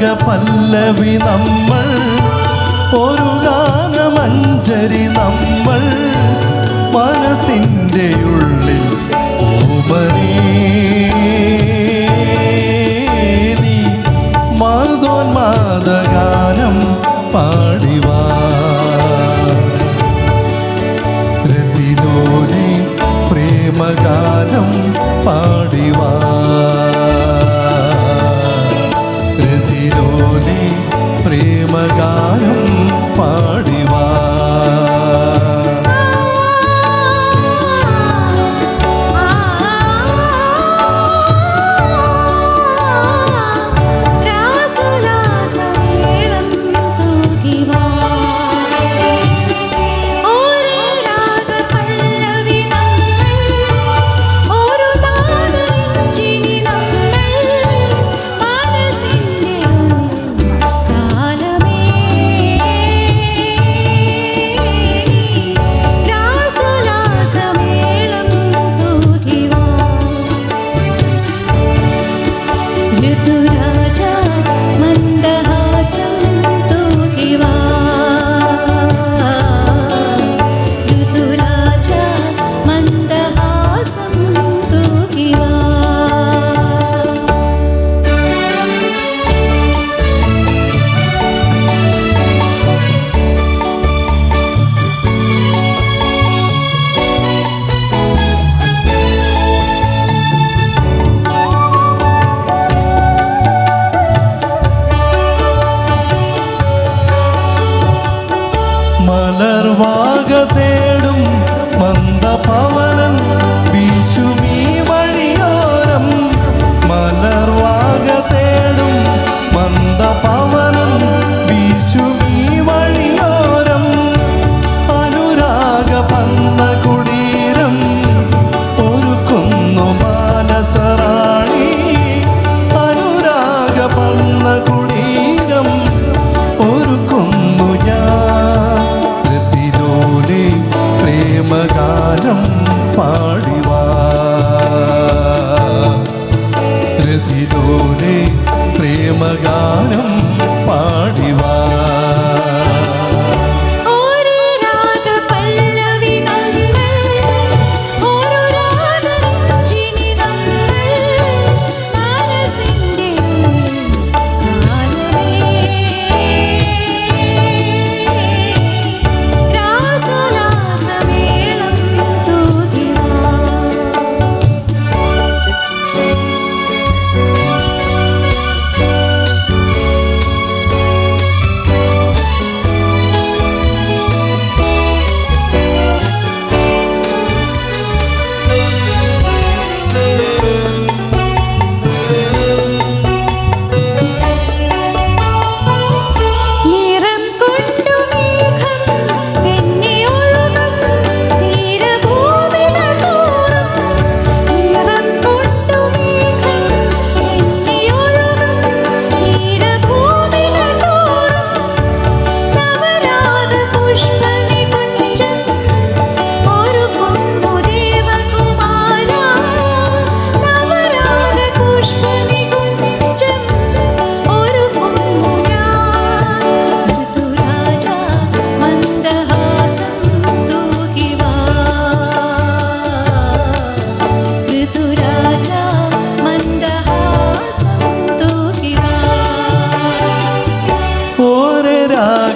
രാഗ പല്ലവി നമ്മൾ ഒരു ഗാനമഞ്ചരി നമ്മൾ. മനസ്സിന്റെ ഉള്ളിൽ ഉപരി മാതോന്മാതഗാനം പാടിവാ. രതിലോലി പ്രേമഗാ Pai. তুরা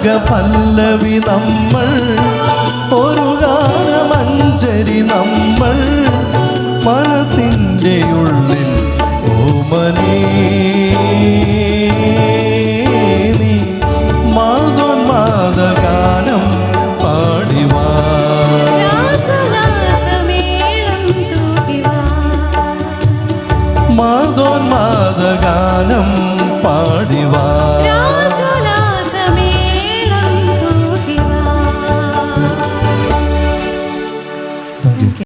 രാഗ പല്ലവി നമ്മൾ ഒരു ഗാനമഞ്ചരി നമ്മൾ. മനസ്സിന്റെ ഉള്ളിൽ ഓമനീ.